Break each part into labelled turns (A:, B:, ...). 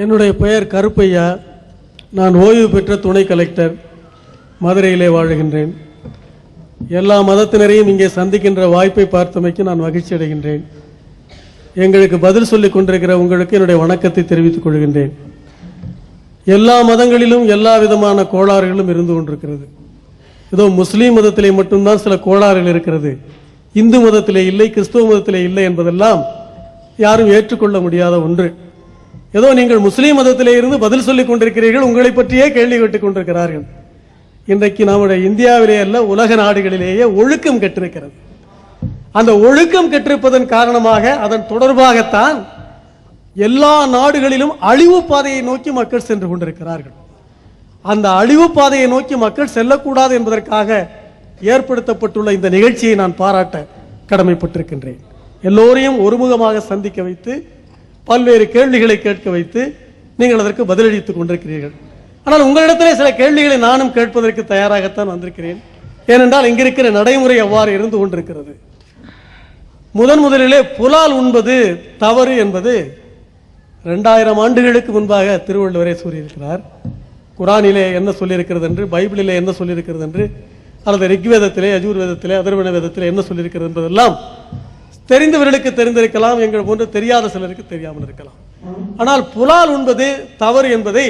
A: என்னுடைய பெயர் கருப்பையா. நான் ஓய்வு பெற்ற துணை கலெக்டர் மதுரையிலே வாழுகின்றேன். எல்லா மதத்தினரையும் இங்கே சந்திக்கின்ற வாய்ப்பை பார்த்தமைக்கு நான் மகிழ்ச்சி அடைகின்றேன். எங்களுக்கு பதில் சொல்லிக் கொண்டிருக்கிற உங்களுக்கு என்னுடைய வணக்கத்தை தெரிவித்துக் கொள்கின்றேன். எல்லா மதங்களிலும் எல்லா விதமான கோளாறுகளும் இருந்து கொண்டிருக்கிறது. ஏதோ முஸ்லீம் மதத்திலே மட்டும்தான் சில கோளாறுகள் இருக்கிறது. இந்து மதத்திலே இல்லை கிறிஸ்துவ மதத்திலே இல்லை என்பதெல்லாம் யாரும் ஏற்றுக்கொள்ள முடியாத ஒன்று. ஏதோ நீங்கள் முஸ்லீம் மதத்திலே இருந்து பதில் சொல்லிக் கொண்டிருக்கிறீர்கள் உங்களை பற்றியே கேள்வி கேட்டுக் கொண்டிருக்கிறார்கள். இன்றைக்கு நம்முடைய இந்தியாவிலே அல்ல உலக நாடுகளிலேயே ஒழுக்கம் கெட்டிருக்கிறது. அந்த ஒழுக்கம் கெட்டிருப்பதன் காரணமாக அதன் தொடர்பாகத்தான் எல்லா நாடுகளிலும் அழிவு பாதையை நோக்கி மக்கள் சென்று கொண்டிருக்கிறார்கள். அந்த அழிவு பாதையை நோக்கி மக்கள் செல்லக்கூடாது என்பதற்காக ஏற்படுத்தப்பட்டுள்ள இந்த நிகழ்ச்சியை நான் பாராட்ட கடமைப்பட்டிருக்கின்றேன். எல்லோரையும் ஒருமுகமாக சந்திக்க வைத்து பல்வேறு கேள்விகளை கேட்க வைத்து நீங்கள் அதற்கு பதிலளித்துக் கொண்டிருக்கிறீர்கள். ஆனால் உங்களிடத்திலே சில கேள்விகளை நானும் கேட்பதற்கு தயாராகத்தான் வந்திருக்கிறேன். ஏனென்றால் இங்கிருக்கிற நடைமுறை அவ்வாறு இருந்து கொண்டிருக்கிறது. முதன் முதலிலே புலால் உண்பது தவறு என்பது ரெண்டாயிரம் ஆண்டுகளுக்கு முன்பாக திருவள்ளுவரே சொல்லியிருக்கிறார். குரானிலே என்ன சொல்லியிருக்கிறது என்று பைபிளிலே என்ன சொல்லியிருக்கிறது என்று அல்லது ரிக்வேதத்திலே யஜுர்வேதத்திலே அதர்வண வேதத்திலே என்ன சொல்லியிருக்கிறது என்பதெல்லாம் தெரிந்தவர்களுக்கு தெரிந்திருக்கலாம் எங்கள் போன்று தெரியாத சிலருக்கு தெரியாமல் இருக்கலாம். ஆனால் புலால் உண்பது தவறு என்பதை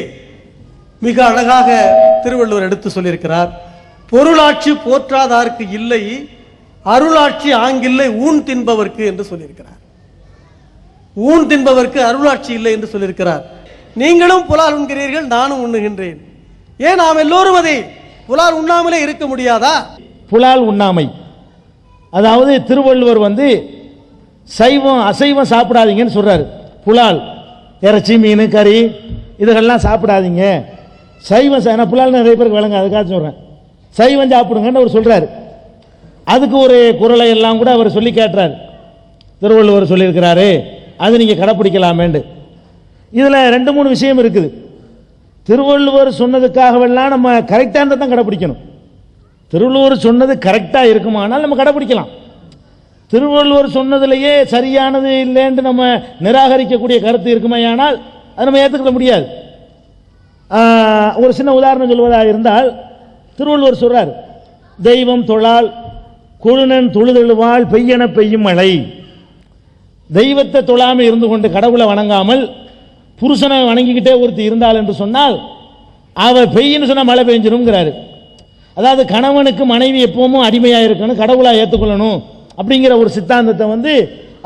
A: மிக அழகாக திருவள்ளுவர் எடுத்து சொல்லியிருக்கிறார். பொருளாட்சி போற்றாதார்க்கு இல்லை அருளாட்சி ஆங்கில்லை ஊன் தின்பவர்க்கு என்று சொல்லியிருக்கிறார். ஊன் தின்பவர்க்கு அருளாட்சி இல்லை என்று சொல்லியிருக்கிறார். நீங்களும் புலால் உண்கிறீர்கள் நானும் உண்ணுகின்றேன். ஏன் நாம் எல்லோரும் அதை புலால் உண்ணாமலே இருக்க முடியாதா?
B: புலால் உண்ணாமை. அதாவது திருவள்ளுவர் வந்து சைவம் அசைவம் சாப்பிடாதீங்கன்னு சொல்கிறாரு புலால் இறைச்சி மீன் கறி இதுகள்லாம் சாப்பிடாதீங்க. சைவம் ஏன்னா புலால் நிறைய பேருக்கு விளங்க அதுக்காக சொல்கிறேன் சைவம் சாப்பிடுங்கன்னு அவர் சொல்கிறாரு அதுக்கு ஒரு குரலை எல்லாம் கூட அவர் சொல்லி கேட்டுறாரு. திருவள்ளுவர் சொல்லியிருக்கிறாரு அது நீங்கள் கடைப்பிடிக்கலாமேண்டு. இதில் ரெண்டு மூணு விஷயம் இருக்குது. திருவள்ளுவர் சொன்னதுக்காகவெல்லாம் நம்ம கரெக்டாக தான் கடைப்பிடிக்கணும். திருவள்ளுவர் சொன்னது கரெக்டாக இருக்குமானால் நம்ம கடைப்பிடிக்கலாம். திருவள்ளுவர் சொன்னதிலேயே சரியானது இல்லைன்னு நம்ம நிராகரிக்கக்கூடிய கருத்து இருக்குமையானால் அதை நம்ம ஏற்றுக்க முடியாது. ஒரு சின்ன உதாரணம் சொல்வதாக இருந்தால் திருவள்ளுவர் சொல்றார் தெய்வம் தொழால் குழுனன் தொழுதெழுவாள் பெய்யன பெய்யும் மழை. தெய்வத்தை தொழாமல் இருந்து கொண்டு கடவுளை வணங்காமல் புருஷனை வணங்கிக்கிட்டே ஒருத்தி இருந்தாள் என்று சொன்னால் அவள் பெய்யின்னு சொன்னால் மழை பெஞ்சிரும்ங்கிறாரு. அதாவது கணவனுக்கு மனைவி எப்பவும் அடிமையாக இருக்கணும் கடவுளாக ஏற்றுக்கொள்ளணும் அப்படிங்கிற ஒரு சித்தாந்தத்தை வந்து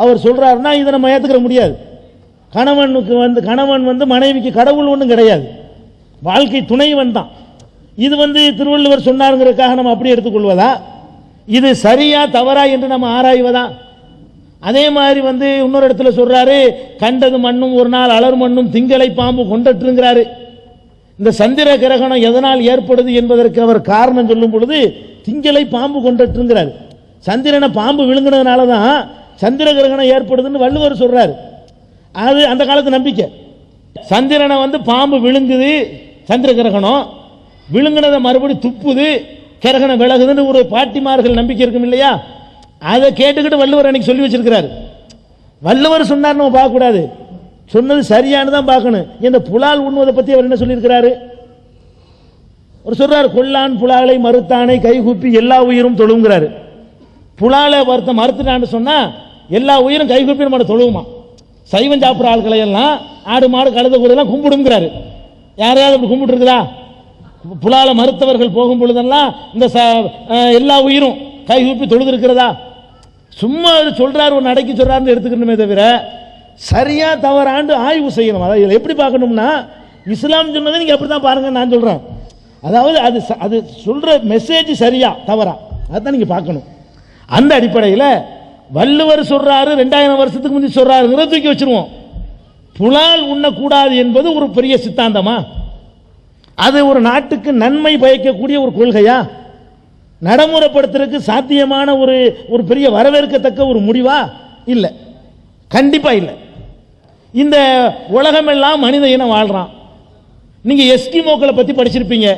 B: அவர் சொல்கிறாருன்னா இதை நம்ம ஏற்றுக்கிற முடியாது. கணவனுக்கு வந்து கணவன் வந்து மனைவிக்கு கடவுள் ஒன்றும் கிடையாது. வாழ்க்கை துணைவன் தான். இது வந்து திருவள்ளுவர் சொன்னாருங்கிறதுக்காக நம்ம அப்படி எடுத்துக்கொள்வதா? இது சரியா தவறா என்று நம்ம ஆராய்வதா? அதே மாதிரி வந்து இன்னொரு இடத்துல சொல்றாரு கண்டது மண்ணும் ஒரு நாள் அலர் மண்ணும் திங்களை பாம்பு கொண்டட்டுங்கிறாரு இந்த சந்திர கிரகணம் எதனால் ஏற்படுது என்பதற்கு அவர் காரணம் சொல்லும் பொழுது திங்களை பாம்பு கொண்டட்டுங்கிறாரு சந்திரனை பாம்பு விழுங்கினதுனால தான் சந்திர கிரகணம் ஏற்படுதுன்னு வள்ளுவர் சொல்றாரு. அது அந்த காலத்து நம்பிக்கை. சந்திரனை வந்து பாம்பு விழுங்குது சந்திர கிரகணம் விழுங்கினதை மறுபடி துப்புது கிரகணம் விலகுதுன்னு ஒரு பாட்டிமார்கள் நம்பிக்கை இருக்கும் இல்லையா? அதை கேட்டுக்கிட்டு வள்ளுவர் அன்னைக்கு சொல்லி வச்சிருக்கிறாரு. வள்ளுவர் சொன்னார் நம்ம பார்க்கக்கூடாது. சொன்னது சரியானு தான் பார்க்கணும். இந்த புலால் உண்ணுவதை பற்றி அவர் என்ன சொல்லியிருக்கிறாரு? அவர் சொல்றாரு கொல்லான் புலாலை மறுத்தானை கைகூப்பி எல்லா உயிரும் தொழுங்கிறாரு. புலால வருத்த மறுத்துட்டான்னு சொன்னா எல்லா உயிரும் கைகூப்பி நம்ம தொழுவுமா சைவம் சாப்பிட்ற ஆட்களை எல்லாம் ஆடு மாடு கழுத கூடலாம் கும்பிடுங்கிறாரு. யாரையாவது அப்படி கும்பிட்டுருக்குதா? புலால மறுத்தவர்கள் போகும் பொழுதெல்லாம் இந்த ச- எல்லா உயிரும் கைகூப்பி தொழுது இருக்கிறதா சும்மா அது சொல்றாரு ஒரு நடைக்கு சொல்றாருன்னு எடுத்துக்கணுமே தவிர சரியா தவறாண்டு ஆய்வு செய்யணும். அதாவது இதில் எப்படி பார்க்கணும்னா இஸ்லாம் சொன்னதை நீங்கள் அப்படி தான் பாருங்க நான் சொல்கிறேன் அதாவது அது ச- அது சொல்ற மெசேஜ் சரியா தவறா? அதான் நீங்கள் பார்க்கணும். அந்த அடிப்படையில் வள்ளுவர் சொல்றாரு ரெண்டாயிரம் வருஷத்துக்கு முந்தி சொல்றாருங்கிறத தூக்கி வச்சிருவோம். புலால் உண்ணக்கூடாது என்பது ஒரு பெரிய சித்தாந்தமா? அது ஒரு நாட்டுக்கு நன்மை பயக்கக்கூடிய ஒரு கொள்கையா? நடைமுறைப்படுத்துறதுக்கு சாத்தியமான ஒரு ஒரு பெரிய வரவேற்கத்தக்க ஒரு முடிவா? இல்லை. கண்டிப்பா இல்லை. இந்த உலகமெல்லாம் மனித இனம் வாழ்றான். நீங்க எஸ்கிமோக்களை பத்தி படிச்சிருப்பீங்க.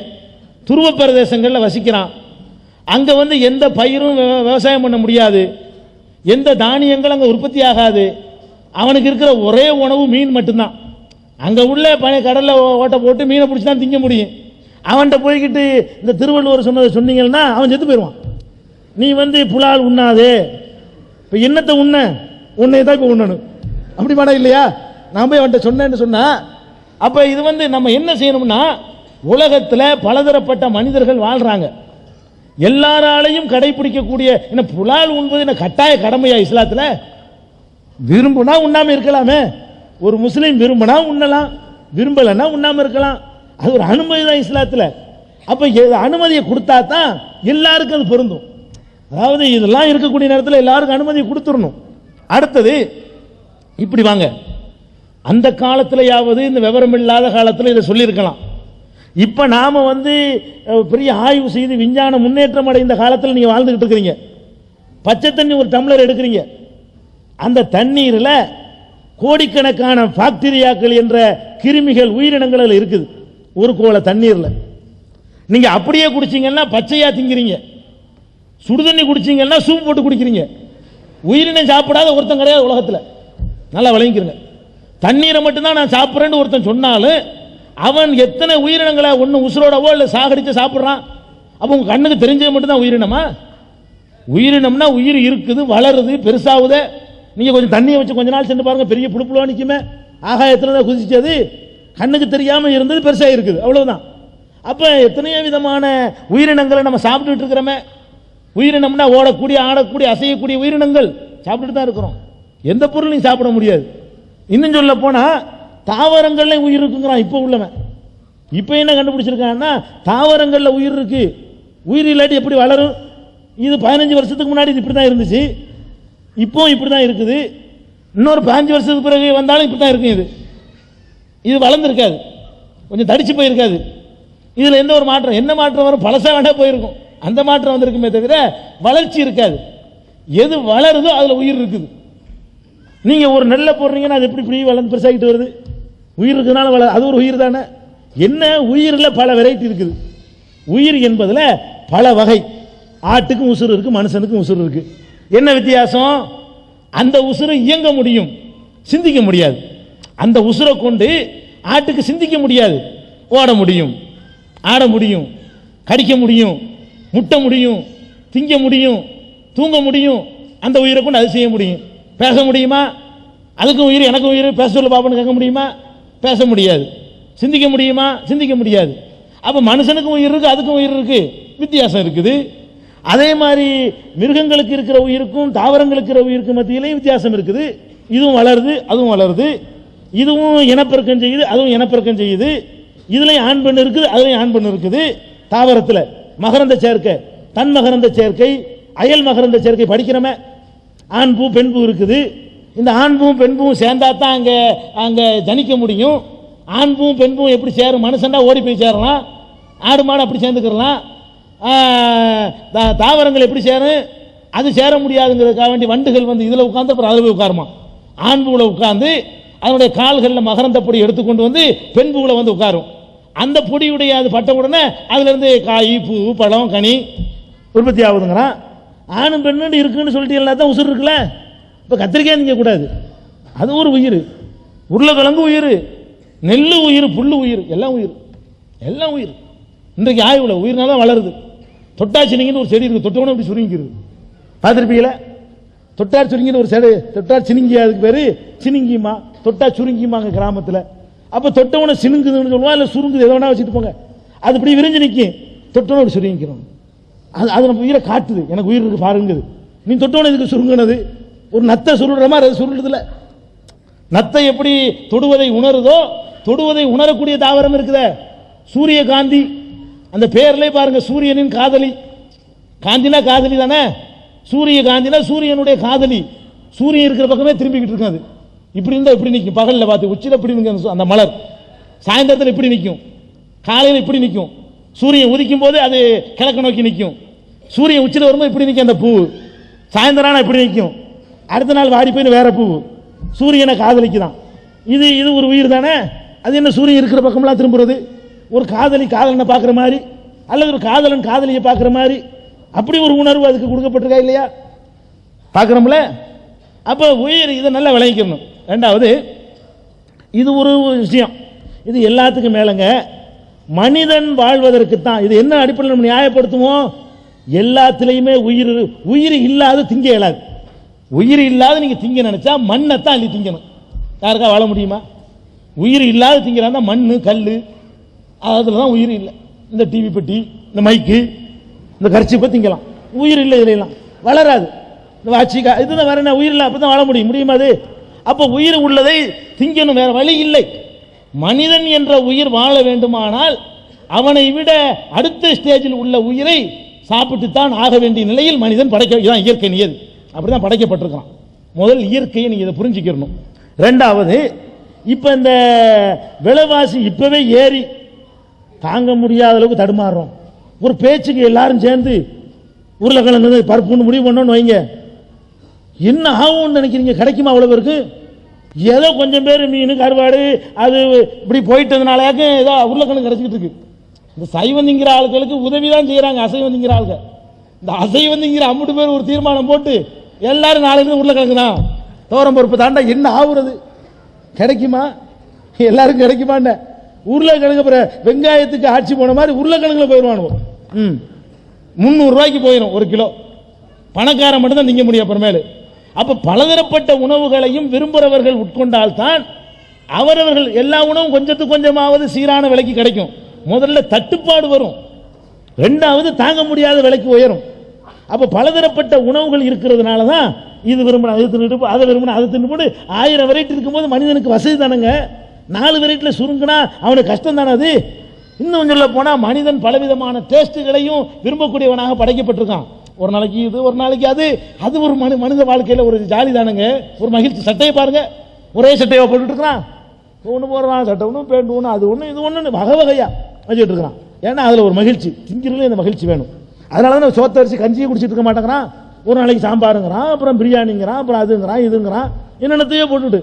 B: துருவ பிரதேசங்களில் வசிக்கிறான். அங்க வந்து எந்த பயிரும் விவ- விவசாயம் பண்ண முடியாது. எந்த தானியங்களும் அங்க உற்பத்தி ஆகாது. அவனுக்கு இருக்கிற ஒரே உணவு மீன் மட்டும்தான். அங்க உள்ள பழைய கடல்ல ஓட்டை போட்டு மீனை பிடிச்சி தான் திங்க முடியும். அவன்கிட்ட போய்கிட்டு இந்த திருவள்ளுவர் சொன்னதை சொன்னீங்கன்னா அவன் செத்து போயிடுவான். நீ வந்து புலால் உண்ணாதே. இப்போ என்னத்தை உண்ண? உன்னை தான் இப்போ உண்ணணும். அப்படி மாடா இல்லையா? நான் போய் அவன்கிட்ட சொன்னேன்னு சொன்னா அப்ப இது வந்து நம்ம என்ன செய்யணும்னா உலகத்துல பலதரப்பட்ட மனிதர்கள் வாழ்றாங்க. எல்லாராலையும் கடைபிடிக்கக்கூடிய என்ன புலால் உண்பது என்ன கட்டாய கடமையா இஸ்லாத்தில்? விரும்புனா உண்ணாமல் இருக்கலாமே. ஒரு முஸ்லீம் விரும்பினா உண்ணலாம் விரும்பலைன்னா உண்ணாமல் இருக்கலாம். அது ஒரு அனுமதி தான் இஸ்லாத்தில். அப்போ அனுமதியை கொடுத்தா தான் எல்லாருக்கும் அது பொருந்தும். அதாவது இதெல்லாம் இருக்கக்கூடிய நேரத்தில் எல்லாருக்கும் அனுமதியை கொடுத்துடணும். அடுத்தது இப்படி வாங்க. அந்த காலத்திலையாவது இந்த விவரம் இல்லாத காலத்தில் இதை சொல்லியிருக்கலாம். இப்போ நாம் வந்து பெரிய ஆய்வு செய்து விஞ்ஞான முன்னேற்றம் அடைந்த காலத்தில் நீங்கள் வாழ்ந்துக்கிட்டு இருக்கிறீங்க. பச்சை தண்ணி ஒரு டம்ளர் எடுக்கிறீங்க. அந்த தண்ணீரில் கோடிக்கணக்கான பாக்டீரியாக்கள் என்ற கிருமிகள் உயிரினங்கள் இருக்குது. ஒரு கோலை தண்ணீரில். நீங்கள் அப்படியே குடிச்சிங்கன்னா பச்சையாக திங்கிறீங்க. சுடுதண்ணி குடிச்சிங்கன்னா சூப் போட்டு குடிக்கிறீங்க. உயிரினம் சாப்பிடாத ஒருத்தன் கிடையாது உலகத்தில். நல்லா விளங்கிக்கிறங்க தண்ணீரை மட்டும்தான் நான் சாப்பிட்றேன்னு ஒருத்தன் சொன்னாலும் அவன் எத்தனை உயிரினங்களை ஒன்று உசுரோடவோ இல்லை சாகடித்து சாப்பிட்றான்? அப்போ உங்கள் கண்ணுக்கு தெரிஞ்சது மட்டும்தான் உயிரினமா? உயிரினம்னா உயிர் இருக்குது வளருது பெருசாகுது. நீங்கள் கொஞ்சம் தண்ணியை வச்சு கொஞ்ச நாள் சென்று பாருங்கள் பெரிய புடுப்புலாம் நிற்குமே ஆகாயத்தில் தான் குதிச்சது கண்ணுக்கு தெரியாமல் இருந்தது பெருசாக இருக்குது. அவ்வளோதான் அப்போ எத்தனையோ விதமான உயிரினங்களை நம்ம சாப்பிட்டுட்டு இருக்கிறோமே. உயிரினம்னா ஓடக்கூடிய ஆடக்கூடிய அசையக்கூடிய உயிரினங்கள் சாப்பிட்டுட்டு தான் இருக்கிறோம். எந்த பொருளையும் சாப்பிட முடியாது. இன்னும் சொல்ல போனால் தாவரங்கள்ல உயிர் இருக்குங்கிறான் இப்போ உள்ளவன். இப்போ என்ன கண்டுபிடிச்சிருக்கான்னா தாவரங்கள்ல உயிர் இருக்கு. உயிர் இல்லாட்டி எப்படி வளரும்? இது பதினஞ்சு வருஷத்துக்கு முன்னாடி இது இப்படி தான் இருந்துச்சு. இப்போ இப்படி தான் இருக்குது. இன்னொரு பதினஞ்சு வருஷத்துக்கு பிறகு வந்தாலும் இப்படி தான் இருக்கும் இது. இது வளர்ந்துருக்காது. கொஞ்சம் தடிச்சு போயிருக்காது. இதில் எந்த ஒரு மாற்றம்? என்ன மாற்றம் வரும்? பழசாக வேண்டாம் போயிருக்கும். அந்த மாற்றம் வந்திருக்குமே தவிர வளர்ச்சி இருக்காது. எது வளருதோ அதில் உயிர் இருக்குது. நீங்கள் ஒரு நெல்லை போடுறீங்கன்னா அது எப்படி இப்படி வளர்ந்து பெருசாகிட்டு வருது? உயிர் இருக்கிறதுனால வள அது ஒரு உயிர் தானே? என்ன? உயிரில் பல வெரைட்டி இருக்குது. உயிர் என்பதில் பல வகை. ஆட்டுக்கும் உசுறு இருக்கு மனுஷனுக்கும் உசுறு இருக்கு. என்ன வித்தியாசம்? அந்த உசுறு இயங்க முடியும். சிந்திக்க முடியாது. அந்த உசுரை கொண்டு ஆட்டுக்கு சிந்திக்க முடியாது. ஓட முடியும். ஆட முடியும். கடிக்க முடியும். முட்ட முடியும். திங்க முடியும். தூங்க முடியும். அந்த உயிரை கொண்டு அது செய்ய முடியும். பேச முடியுமா? அதுக்கும் உயிர் எனக்கும் உயிர். பேச சொல்ல பாப்பன்னு கேட்க முடியுமா? பேச முடியாது. சிந்திக்க முடியுமா? சிந்திக்க முடியாது. அப்போ மனுஷனுக்கும் உயிர் இருக்குது அதுக்கும் உயிர் இருக்குது வித்தியாசம் இருக்குது. அதே மாதிரி மிருகங்களுக்கு இருக்கிற உயிருக்கும் தாவரங்களுக்கு இருக்கிற உயிருக்கும் மத்தியிலையும் வித்தியாசம் இருக்குது. இதுவும் வளருது அதுவும் வளருது. இதுவும் இனப்பெருக்கம் செய்யுது அதுவும் இனப்பெருக்கம் செய்யுது. இதுலையும் ஆண் பெண் இருக்குது அதுலையும் ஆண் பெண் இருக்குது. தாவரத்தில் மகரந்த சேர்க்கை தன் மகரந்த சேர்க்கை அயல் மகரந்த சேர்க்கை படிக்கிறோமே. ஆண் பூ பெண் பூ இருக்குது. இந்த ஆண்பும் பெண்பும் சேர்ந்தா தான் அங்கே அங்கே ஜனிக்க முடியும். ஆண்பும் பெண்பும் எப்படி சேரும்? மனுஷன்டா ஓடி போய் சேரலாம். ஆடு மாடு அப்படி சேர்ந்துக்கிறலாம். தா- தாவரங்கள் எப்படி சேரும்? அது சேர முடியாதுங்கிறதுக்காக வேண்டி வண்டுகள் வந்து இதில் உட்காந்து அப்புறம் அதில் போய் உட்காருமா? ஆண் உட்காந்து அதனுடைய கால்களில் மகரந்த பொடி எடுத்துக்கொண்டு வந்து பெண்புகளை வந்து உட்காரும். அந்த பொடியுடைய அது பட்ட உடனே அதுலேருந்து காய் பூ பழம் கனி உற்பத்தி ஆகுதுங்கிறான். ஆணும் பெண்ணு இருக்குன்னு சொல்லிட்டு எல்லாத்தான் உசுர் இருக்குல்ல? இப்போ கத்திரிக்காய் நீங்க கூடாது. அது ஒரு உயிர். உருளைக்கிழங்கு உயிர் நெல் உயிர் புல் உயிர் எல்லாம் உயிர். எல்லாம் உயிர். இன்றைக்கு ஆய்வுல உயிர்னால வளருது. தொட்டாச்சினிங்கன்னு ஒரு செடி இருக்கு. தொட்டவன இப்படி சுருங்கிக்கிறது பார்த்துருப்பீங்களா? தொட்டார் சுருங்கின்னு ஒரு செடி தொட்டார் சினிங்கி அதுக்கு பேரு சினிங்கிமா தொட்டா சுருங்கிமாங்க கிராமத்தில். அப்போ தொட்டவனை சினுங்குதுன்னு சொல்லுவான் இல்லை சுருங்குது எதை வேணா வச்சுட்டு போங்க. அது இப்படி விரிஞ்சு நிற்கும் தொட்டவன அப்படி சுருங்கிக்கிறோம் அது அது நம்ம உயிரை காட்டுது. எனக்கு உயிர் இருக்கு பாருங்குது. நீ தொட்டவனை இதுக்கு சுருங்கினது? ஒரு நத்தை சுருடுற மாதிரி அது சுருடுதுல நத்தை எப்படி தொடுவதை உணருதோ தொடுவதை உணரக்கூடிய தாவரம் இருக்குதே. சூரியகாந்தி. அந்த பேர்லேயே பாருங்க சூரியனின் காதலி. காந்தினா காதலி தானே? சூரிய காந்தினா சூரியனுடைய காதலி. சூரியன் இருக்கிற பக்கமே திரும்பிக்கிட்டு இருக்காது. இப்படி இருந்தால் இப்படி நிற்கும் பகலில் பார்த்து உச்சியில் இப்படி நிற்கும் அந்த மலர். சாயந்தரத்தில் இப்படி நிற்கும் காலையில் இப்படி நிற்கும் சூரியன் உதிக்கும் போது அது கிழக்கு நோக்கி நிற்கும் சூரியன் உச்சியில் வரும்போது இப்படி நிற்கும் அந்த பூ. சாயந்தரம் ஆனால் இப்படி நிற்கும் அடுத்த நாள் வாடி போய் வேற பூ. சூரியனை காதலிக்குதான். இது இது ஒரு உயிர் தானே? அது என்ன சூரியன் இருக்கிற பக்கம்லாம் திரும்புறது? ஒரு காதலி காதலனை பார்க்குற மாதிரி அல்லது ஒரு காதலன் காதலியை பார்க்குற மாதிரி அப்படி ஒரு உணர்வு அதுக்கு கொடுக்கப்பட்டிருக்கா இல்லையா? பார்க்குறோம்ல? அப்போ உயிர் இதை நல்லா விளங்கிக்கணும். ரெண்டாவது இது ஒரு விஷயம். இது எல்லாத்துக்கும் மேலங்க மனிதன் வாழ்வதற்கு தான் இது என்ன அடிப்படையில் நம்ம நியாயப்படுத்துவோம்? எல்லாத்துலேயுமே உயிர் உயிர் இல்லாத திங்க இயலாது. உயிர் இல்லாத நீங்க திங்க நினைச்சா மண்ணை தான் அள்ளி திங்கணும். யாருக்கா வாழ முடியுமா? உயிர் இல்லாத திங்கிறான்னா மண் கல் அதில் தான் உயிர் இல்லை. இந்த டிவி பெட்டி இந்த மைக்கு இந்த கரிச்சிப்பை திங்கலாம். உயிர் இல்லை இதுல வளராது. இந்த வாட்சிக்கா இதுதான் வேற என்ன? உயிர் இல்லை அப்படி தான் வாழ முடியும். முடியுமா அது? அப்போ உயிர் உள்ளதை திங்கணும். வேற வழி இல்லை. மனிதன் என்ற உயிர் வாழ வேண்டுமானால் அவனை விட அடுத்த ஸ்டேஜில் உள்ள உயிரை சாப்பிட்டு தான் ஆக வேண்டிய நிலையில் மனிதன் படைக்க இதான் இயற்கை நியது. அப்படிதான் படைக்கப்பட்டிருக்கான். முதல் இயற்கையை நீங்க இதை புரிஞ்சுக்கிறணும் ரெண்டாவது இப்ப இந்த விலைவாசி இப்பவே ஏறி தாங்க முடியாத அளவுக்கு தடுமாறுறோம். ஒரு பேச்சுக்கு எல்லாரும் சேர்ந்து உருளைக்கிழங்கு பருப்புன்னு முடிவு பண்ணோன்னு வைங்க. என்ன ஆகும்னு நினைக்கிறீங்க? கிடைக்குமா அவ்வளவு பேருக்கு? ஏதோ கொஞ்சம் பேர் மீன் கருவாடு அது இப்படி போயிட்டதுனாலயாக்க ஏதோ உருளைக்கிழங்கு கிடைச்சிக்கிட்டு இருக்கு. இந்த சைவம் திங்கிற உதவி தான் செய்யறாங்க அசைவம் திங்கிற ஆளுங்க. இந்த அசைவம் திங்கிற அம்முட்டு பேர் ஒரு தீர்மானம் போட்டு எல்லாரும் நாளைக்கு உருளைக்கிழங்கு தான் தோரம் பருப்பு தாண்டா என்ன ஆகுறது கிடைக்குமா? எல்லாருக்கும் கிடைக்குமாண்ட உருளைக்கிழங்கு அப்புறம் வெங்காயத்துக்கு ஆட்சி போன மாதிரி உருளைக்கிழங்குல போயிடுவானுவோம் ம். முந்நூறு ரூபாய்க்கு போயிடும் ஒரு கிலோ. பணக்காரன் மட்டும்தான் நீங்க முடியும் அப்புறமேலு. அப்போ பலதரப்பட்ட உணவுகளையும் விரும்புகிறவர்கள் உட்கொண்டால்தான் அவரவர்கள் எல்லா உணவும் கொஞ்சத்துக்கு கொஞ்சமாவது சீரான விலைக்கு கிடைக்கும். முதல்ல தட்டுப்பாடு வரும். ரெண்டாவது தாங்க முடியாத விலைக்கு உயரும். அப்போ பலதரப்பட்ட உணவுகள் இருக்கிறதுனால தான் இது விரும்பின அது தின்னுட்டு அதை விரும்பின அதை தின்னு போட்டு ஆயிரம் வெரைட்டி இருக்கும்போது மனிதனுக்கு வசதி தானுங்க நாலு வெரைட்டியில் சுருங்கினா அவனுக்கு கஷ்டம் தானே அது? இன்னும் சொல்ல போனால் மனிதன் பலவிதமான டேஸ்ட்டுகளையும் விரும்பக்கூடியவனாக படைக்கப்பட்டிருக்கான். ஒரு நாளைக்கு இது ஒரு நாளைக்கு அது. அது ஒரு மனு மனித வாழ்க்கையில் ஒரு ஜாலி தானுங்க? ஒரு மகிழ்ச்சி. சட்டையை பாருங்க. ஒரே சட்டையை போட்டுட்டு இருக்கிறான். ஒன்று போடுறான் சட்டை ஒன்று பேண்ட் ஒன்று அது ஒன்று இது ஒன்று வகை வகையாக வச்சுட்டு இருக்கிறான். ஏன்னா அதில் ஒரு மகிழ்ச்சி. திங்கிறதுல இந்த மகிழ்ச்சி வேணும். அதனால தான் சோத்த அரிசி கஞ்சியை குடிச்சிட்டு இருக்க மாட்டேங்கிறான். ஒரு நாளைக்கு சாம்பாருங்கிறான் அப்புறம் பிரியாணிங்கிறான் அப்புறம் அதுங்கிறான் இதுங்கிறான். என்னென்னத்தையோ போட்டுட்டு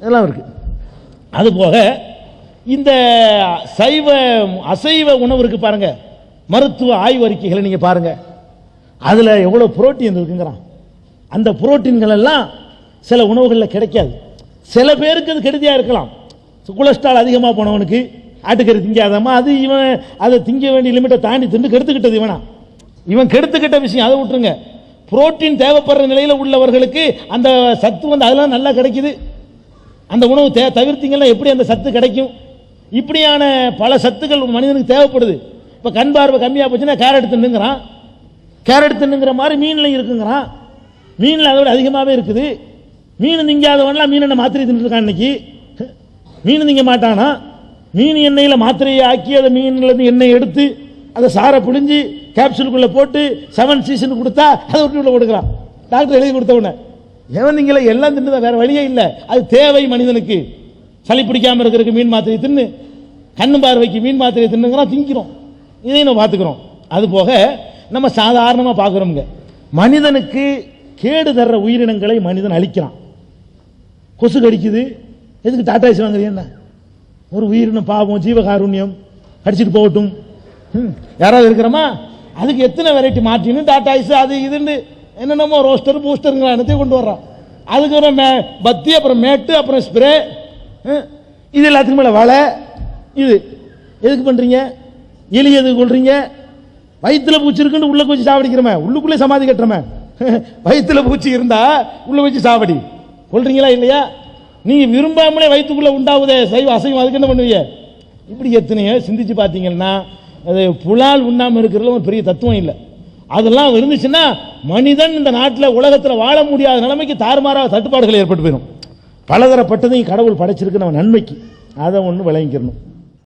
B: இதெல்லாம் இருக்கு. அது போக இந்த சைவ அசைவ உணவு இருக்கு பாருங்க. மருத்துவ ஆய்வறிக்கைகளை நீங்க பாருங்க. அதுல எவ்வளவு புரோட்டீன் இருக்குங்கிறான். அந்த புரோட்டீன்கள் எல்லாம் சில உணவுகளில் கிடைக்காது. சில பேருக்கு அது கெடுதியாக இருக்கலாம். கொலஸ்ட்ரால் அதிகமாக போனவனுக்கு ஆட்டுக்கறி திங்காதம்மா அது இவன் அதை திங்க வேண்டிய லிமிட்டை தாண்டி திண்டு கெடுத்துக்கிட்டது இவனா. இவன் கெடுத்துக்கிட்ட விஷயம் அதை விட்டுருங்க. புரோட்டீன் தேவைப்படுற நிலையில் உள்ளவர்களுக்கு அந்த சத்து வந்து அதெல்லாம் நல்லா கிடைக்குது. அந்த உணவு தே தவிர்த்திங்கன்னா எப்படி அந்த சத்து கிடைக்கும்? இப்படியான பல சத்துக்கள் மனிதனுக்கு தேவைப்படுது. இப்போ கண் பார்வை கம்மியாக போச்சுன்னா கேரட் தின்னுங்கிறான். கேரட் தின்னுங்கிற மாதிரி மீனில் இருக்குங்கிறான். மீனில் அதை விட அதிகமாகவே இருக்குது. மீன் திங்காதவன்லாம் மீனை மாத்திரை தின்னுருக்கான் இன்னைக்கு. மீன் திங்க மாட்டானா? மீன் எண்ணெயில் மாத்திரையை ஆக்கி அதை மீன்லேருந்து எண்ணெய் எடுத்து அதை சாரை புழிஞ்சு கேப்சூலுக்குள்ளே போட்டு செவன் சீசன் கொடுத்தா அதை ஒட்டி உள்ள கொடுக்குறான். டாக்டர் எழுதி கொடுத்த உடனே எவன் நீங்களே எல்லாம் தின்னுதான் வேற வழியே இல்லை. அது தேவை மனிதனுக்கு. சளி பிடிக்காம இருக்கிறதுக்கு மீன் மாத்திரை தின்னு. கண்ணு பார்வைக்கு மீன் மாத்திரை தின்னுங்கிறோம் திங்கிறோம். இதையும் நம்ம பார்த்துக்கிறோம். அது போக நம்ம சாதாரணமாக பார்க்குறோமுங்க. மனிதனுக்கு கேடு தர்ற உயிரினங்களை மனிதன் அழிக்கிறான். கொசு கடிக்குது. எதுக்கு டாட்டா ஏசி வாங்குறீங்க என்ன? ஒரு உயிரினம் பாவம் ஜீவகாருண்யம் அடிச்சுட்டு போகட்டும். ம், யாராவது இருக்கிறோமா? அதுக்கு எத்தனை வெரைட்டி மாற்றினு டாட்டா ஐஸ் அது இதுன்னு என்னென்னமோ ரோஸ்டர் பூஸ்டருங்கிற என்னத்தையும் கொண்டு வர்றான் அதுக்கு அப்புறம் மே பத்தி அப்புறம் மேட்டு அப்புறம் ஸ்ப்ரே இது எல்லாத்துக்கும் மேலே வலை. இது எதுக்கு பண்ணுறீங்க எலி எதுக்கு கொள்றீங்க வயிற்றுல பூச்சி இருக்குன்னு உள்ள வச்சு சாவடிக்கிறமே. உள்ளுக்குள்ளே சமாதி கட்டுறமே. வயிற்றுல பூச்சி இருந்தா உள்ள வச்சு சாவடி. கொள்றீங்களா இல்லையா? நீங்கள் விரும்பாமலே வயிற்றுக்குள்ளே உண்டாகுதே. சைவ அசைவம் அதுக்கு என்ன பண்ணுவீங்க? இப்படி எத்தனையோ சிந்திச்சு பார்த்தீங்கன்னா அது புலால் உண்ணாமல் இருக்கிறதுல ஒரு பெரிய தத்துவம் இல்லை. அதெல்லாம் இருந்துச்சுன்னா மனிதன் இந்த நாட்டில் உலகத்தில் வாழ முடியாத நிலைமைக்கு தாறுமாறாக தட்டுப்பாடுகள் ஏற்பட்டு போயிடும் பலதரப்பட்டதையும் கடவுள் படைச்சிருக்கு நம்ம நன்மைக்கு. அதை ஒன்று விளங்கிக்கணும்.